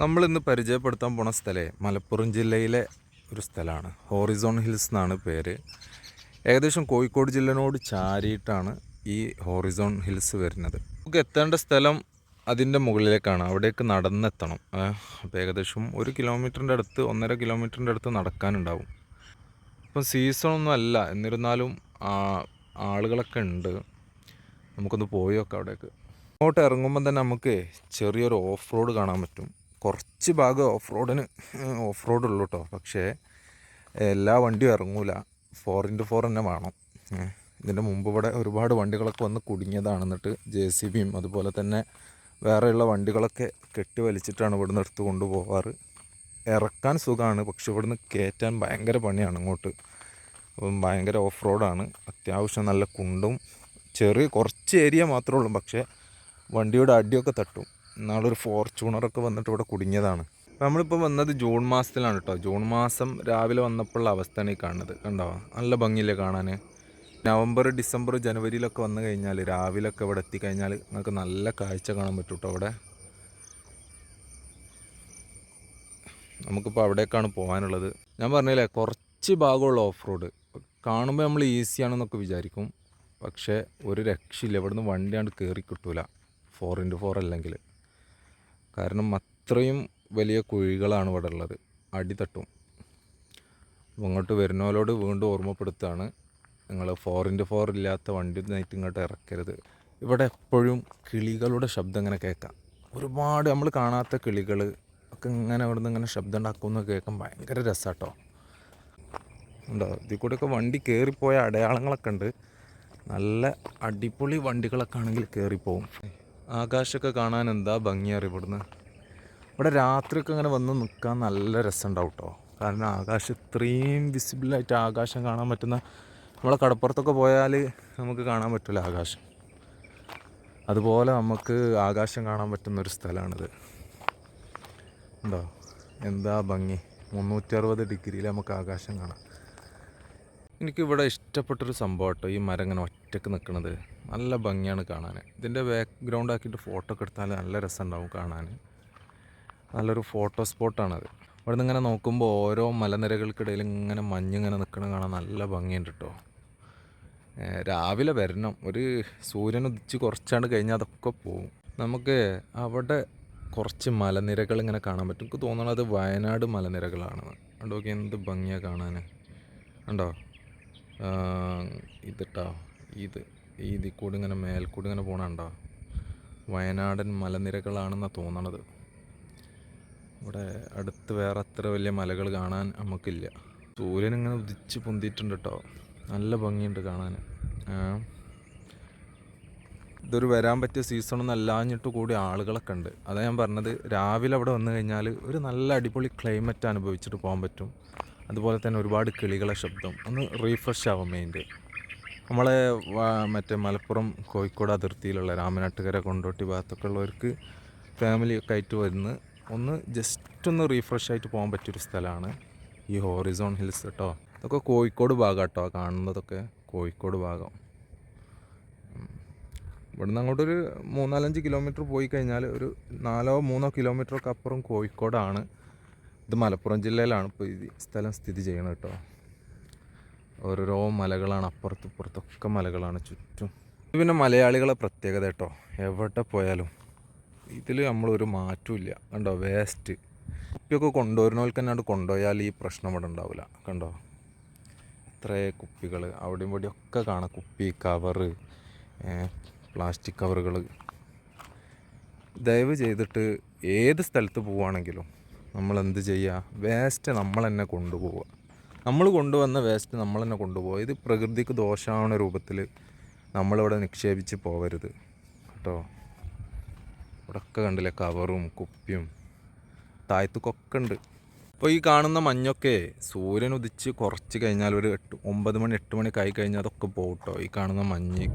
നമ്മൾ ഇന്ന് പരിചയപ്പെടുത്താൻ പോണ സ്ഥലേ മലപ്പുറം ജില്ലയിലെ ഒരു സ്ഥലമാണ് ഹോറിസോൺ ഹിൽസ് എന്നാണ് പേര്. ഏകദേശം കോഴിക്കോട് ജില്ലനോട് ചാരിയിട്ടാണ് ഈ ഹോറിസോൺ ഹിൽസ് വരുന്നത്. നമുക്ക് എത്തേണ്ട സ്ഥലം അതിന്റെ മുകളിലേക്കാണ്. അവിടേക്ക് നടന്നെത്തണം. അപ്പോൾ ഏകദേശം ഒരു കിലോമീറ്ററിന്റെ അടുത്ത് ഒന്നര കിലോമീറ്ററിന്റെ അടുത്ത് നടക്കാനുണ്ടാവും. ഇപ്പം സീസണൊന്നും അല്ല. എന്നിരുന്നാലും ആളുകളൊക്കെ ഉണ്ട്. നമുക്കൊന്ന് പോയി നോക്കാം അവിടേക്ക്. അങ്ങോട്ട് ഇറങ്ങുമ്പോൾ തന്നെ നമുക്ക് ചെറിയൊരു ഓഫ് റോഡ് കാണാൻ പറ്റും. കുറച്ച് ഭാഗം ഓഫ് റോഡിന് ഓഫ് റോഡ് ഉള്ളൂ കേട്ടോ പക്ഷേ എല്ലാ വണ്ടിയും ഇറങ്ങൂല. ഫോർ ഇന്റു ഫോർ തന്നെ വേണം. ഇതിന്റെ മുമ്പ് ഇവിടെ ഒരുപാട് വണ്ടികളൊക്കെ വന്ന് കുടുങ്ങിയതാണ്. എന്നിട്ട് ജെ സി ബിയും അതുപോലെ തന്നെ വേറെയുള്ള വണ്ടികളൊക്കെ കെട്ടി വലിച്ചിട്ടാണ് ഇവിടുന്ന് എടുത്ത് കൊണ്ടുപോകാറ് ഇറക്കാൻ സുഖമാണ് പക്ഷെ ഇവിടുന്ന് കയറ്റാൻ ഭയങ്കര പണിയാണ് ഇങ്ങോട്ട്. അപ്പം ഭയങ്കര ഓഫ് റോഡാണ് അത്യാവശ്യം നല്ല കുണ്ടും ചെറിയ കുറച്ച് ഏരിയ മാത്രമേ ഉള്ളൂ. പക്ഷേ വണ്ടിയുടെ അടിയൊക്കെ തട്ടും. നാളൊരു ഫോർച്യൂണറൊക്കെ വന്നിട്ട് ഇവിടെ കുടുങ്ങിയതാണ്. നമ്മളിപ്പോൾ വന്നത് ജൂൺ മാസത്തിലാണ് കേട്ടോ ജൂൺ മാസം രാവിലെ വന്നപ്പോഴുള്ള അവസ്ഥയാണ് ഈ കാണുന്നത്. കണ്ടോ? നല്ല ഭംഗിയില്ലേ കാണാൻ നവംബർ ഡിസംബർ ജനുവരിയിലൊക്കെ വന്നു കഴിഞ്ഞാൽ രാവിലെയൊക്കെ ഇവിടെ എത്തിക്കഴിഞ്ഞാൽ നിങ്ങൾക്ക് നല്ല കാഴ്ച കാണാൻ പറ്റും കേട്ടോ അവിടെ. നമുക്കിപ്പോൾ അവിടേക്കാണ് പോകാനുള്ളത്. ഞാൻ പറഞ്ഞില്ലേ കുറച്ച് ഭാഗമുള്ള ഓഫ് റോഡ് കാണുമ്പോൾ നമ്മൾ ഈസിയാണെന്നൊക്കെ വിചാരിക്കും. പക്ഷേ ഒരു രക്ഷയില്ല. ഇവിടുന്ന് വണ്ടിയാണ്ട് കയറി കിട്ടൂല. ഫോർ ഇന്റു ഫോർ അല്ലെങ്കിൽ കാരണം അത്രയും വലിയ കുഴികളാണ് ഇവിടെ ഉള്ളത്. അടി തട്ടും അപ്പോൾ ഇങ്ങോട്ട് വരുന്നവരോട് വീണ്ടും ഓർമ്മപ്പെടുത്തുകയാണ്. നിങ്ങൾ ഫോർ ഇന്റു ഫോർ ഇല്ലാത്ത വണ്ടി നൈറ്റ് ഇങ്ങോട്ട് ഇറക്കരുത്. ഇവിടെ എപ്പോഴും കിളികളുടെ ശബ്ദം ഇങ്ങനെ കേൾക്കാം. ഒരുപാട് നമ്മൾ കാണാത്ത കിളികൾ ഒക്കെ ഇങ്ങനെ ഇവിടുന്ന് ഇങ്ങനെ ശബ്ദം ഉണ്ടാക്കുമെന്ന് കേൾക്കാൻ ഭയങ്കര രസമാട്ടോ ഉണ്ടോ? ഇതിൽ കൂടെയൊക്കെ വണ്ടി കയറിപ്പോയ അടയാളങ്ങളൊക്കെ ഉണ്ട്. നല്ല അടിപൊളി വണ്ടികളൊക്കെ ആണെങ്കിൽ കയറിപ്പോവും ആകാശമൊക്കെ കാണാൻ എന്താ ഭംഗിയാറി ഇവിടുന്ന്? ഇവിടെ രാത്രിയൊക്കെ അങ്ങനെ വന്ന് നിൽക്കാൻ നല്ല രസമുണ്ടാവും കേട്ടോ കാരണം ആകാശം ഇത്രയും വിസിബിളായിട്ട് ആകാശം കാണാൻ പറ്റുന്ന നമ്മളെ കടപ്പുറത്തൊക്കെ പോയാൽ നമുക്ക് കാണാൻ പറ്റില്ല ആകാശം. അതുപോലെ നമുക്ക് ആകാശം കാണാൻ പറ്റുന്ന ഒരു സ്ഥലമാണിത്. ഉണ്ടോ? എന്താ ഭംഗി? മുന്നൂറ്റി അറുപത് ഡിഗ്രിയിൽ നമുക്ക് ആകാശം കാണാം. എനിക്കിവിടെ ഇഷ്ടപ്പെട്ടൊരു സംഭവം കേട്ടോ ഈ മരം ഇങ്ങനെ ഒറ്റയ്ക്ക് നിൽക്കുന്നത് നല്ല ഭംഗിയാണ് കാണാൻ ഇതിന്റെ ബാക്ക്ഗ്രൗണ്ട് ആക്കിയിട്ട് ഫോട്ടോ ഒക്കെ എടുത്താൽ നല്ല രസമുണ്ടാവും കാണാൻ നല്ലൊരു ഫോട്ടോ സ്പോട്ടാണത് ഇവിടെ നിന്ന് ഇങ്ങനെ നോക്കുമ്പോൾ ഓരോ മലനിരകൾക്കിടയിൽ ഇങ്ങനെ മഞ്ഞിങ്ങനെ നിൽക്കണ കാണാൻ നല്ല ഭംഗിയുണ്ട് കേട്ടോ രാവിലെ വരണം. ഒരു സൂര്യൻ ഉദിച്ച് കുറച്ചാണ്ട് കഴിഞ്ഞാൽ അതൊക്കെ പോവും. നമുക്ക് അവിടെ കുറച്ച് മലനിരകൾ ഇങ്ങനെ കാണാൻ പറ്റും. എനിക്ക് തോന്നണത് വയനാട് മലനിരകളാണ്. കണ്ടോ എന്ത് ഭംഗിയാണ് കാണാൻ കണ്ടോ? ഇതിട്ടോ ഇത് ഈ കൂടി ഇങ്ങനെ മേൽക്കൂടി ഇങ്ങനെ പോകണുണ്ടോ വയനാടൻ മലനിരകളാണെന്നാണ് തോന്നണത്. ഇവിടെ അടുത്ത് വേറെ അത്ര വലിയ മലകൾ കാണാൻ നമുക്കില്ല. സൂര്യൻ ഇങ്ങനെ ഉദിച്ച് പൊന്തിയിട്ടുണ്ട് കേട്ടോ നല്ല ഭംഗിയുണ്ട് കാണാൻ. ഇതൊരു വരാൻ പറ്റിയ സീസണൊന്നും അല്ലാഞ്ഞിട്ട് കൂടി ആളുകളൊക്കെ ഉണ്ട്. അതാ ഞാൻ പറഞ്ഞത് രാവിലെ അവിടെ വന്നു കഴിഞ്ഞാൽ ഒരു നല്ല അടിപൊളി ക്ലൈമറ്റ് അനുഭവിച്ചിട്ട് പോകാൻ പറ്റും. അതുപോലെ തന്നെ ഒരുപാട് കിളികളെ ശബ്ദം. ഒന്ന് റീഫ്രഷ് ആവും മൈൻഡ് നമ്മളെ മറ്റേ മലപ്പുറം കോഴിക്കോട് അതിർത്തിയിലുള്ള രാമനാട്ടുകര കൊണ്ടോട്ടി ഭാഗത്തൊക്കെ ഉള്ളവർക്ക് ഫാമിലിയൊക്കെ ആയിട്ട് വരുന്ന ഒന്ന് ജസ്റ്റ് ഒന്ന് റീഫ്രഷ് ആയിട്ട് പോകാൻ പറ്റിയൊരു സ്ഥലമാണ് ഈ ഹോറിസോൺ ഹിൽസ് കേട്ടോ ഇതൊക്കെ കോഴിക്കോട് ഭാഗം കേട്ടോ കാണുന്നതൊക്കെ കോഴിക്കോട് ഭാഗം. ഇവിടുന്ന് അങ്ങോട്ടൊരു മൂന്നാലഞ്ച് കിലോമീറ്റർ പോയി കഴിഞ്ഞാൽ ഒരു നാലോ മൂന്നോ കിലോമീറ്ററൊക്കെ അപ്പുറം കോഴിക്കോടാണ്. ഇത് മലപ്പുറം ജില്ലയിലാണ് ഇപ്പോൾ ഈ സ്ഥലം സ്ഥിതി ചെയ്യണത് കേട്ടോ. ഓരോരോ മലകളാണ് അപ്പുറത്തും ഇപ്പുറത്തൊക്കെ മലകളാണ് ചുറ്റും. ഇത് പിന്നെ മലയാളികളെ പ്രത്യേകത കേട്ടോ. എവിടെ പോയാലും ഇതിൽ നമ്മളൊരു മാറ്റമില്ല കണ്ടോ? വേസ്റ്റ്. കുപ്പിയൊക്കെ കൊണ്ടുവരുന്നവർക്ക് തന്നെ കൊണ്ടുപോയാൽ ഈ പ്രശ്നം ഇവിടെ ഉണ്ടാവില്ല. കണ്ടോ? ഇത്രേ കുപ്പികൾ അവിടെയും ഇവിടെയും ഒക്കെ കാണാം. കുപ്പി കവറ് പ്ലാസ്റ്റിക് കവറുകൾ. ദയവ് ചെയ്തിട്ട് ഏത് സ്ഥലത്ത് പോവുകയാണെങ്കിലും നമ്മൾ എന്ത് ചെയ്യുക വേസ്റ്റ് നമ്മൾ തന്നെ കൊണ്ടുപോവുക നമ്മൾ കൊണ്ടുവന്ന വേസ്റ്റ് നമ്മൾ തന്നെ കൊണ്ടുപോകുക ഇത് പ്രകൃതിക്ക് ദോഷമാവുന്ന രൂപത്തിൽ നമ്മളിവിടെ നിക്ഷേപിച്ച് പോകരുത്. കേട്ടോ? ഇവിടെയൊക്കെ കണ്ടില്ലേ? കവറും കുപ്പിയും താഴ്ത്തുക്കൊക്കെ ഉണ്ട്. അപ്പോൾ ഈ കാണുന്ന മഞ്ഞൊക്കെ സൂര്യൻ ഉദിച്ച് കുറച്ച് കഴിഞ്ഞാൽ ഒരു എട്ട് ഒമ്പത് മണി എട്ട് മണിയൊക്കെ ആയി കഴിഞ്ഞാൽ അതൊക്കെ പോകട്ടോ ഈ കാണുന്ന മഞ്ഞ്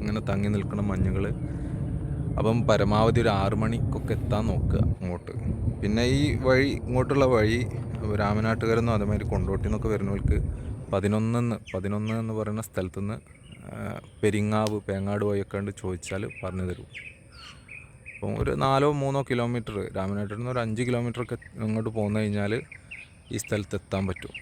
ഇങ്ങനെ തങ്ങി നിൽക്കുന്ന മഞ്ഞുകൾ അപ്പം പരമാവധി ഒരു ആറു മണിക്കൊക്കെ എത്താൻ നോക്കുക അങ്ങോട്ട്. പിന്നെ ഈ വഴി ഇങ്ങോട്ടുള്ള വഴി രാമനാട്ടുകാരെന്നും അതേമാതിരി കൊണ്ടോട്ടി എന്നൊക്കെ വരുന്നവർക്ക് പതിനൊന്നെന്ന് പതിനൊന്ന് എന്ന് പറയുന്ന സ്ഥലത്തുനിന്ന് പെരിങ്ങാവ് പേങ്ങാട് വഴിയൊക്കെ ഉണ്ട് ചോദിച്ചാൽ പറഞ്ഞു തരും. അപ്പം ഒരു നാലോ മൂന്നോ കിലോമീറ്റർ രാമനാട്ടിൽ നിന്ന് ഒരു അഞ്ച് കിലോമീറ്ററൊക്കെ ഇങ്ങോട്ട് പോന്നു കഴിഞ്ഞാൽ ഈ സ്ഥലത്ത് എത്താൻ പറ്റും.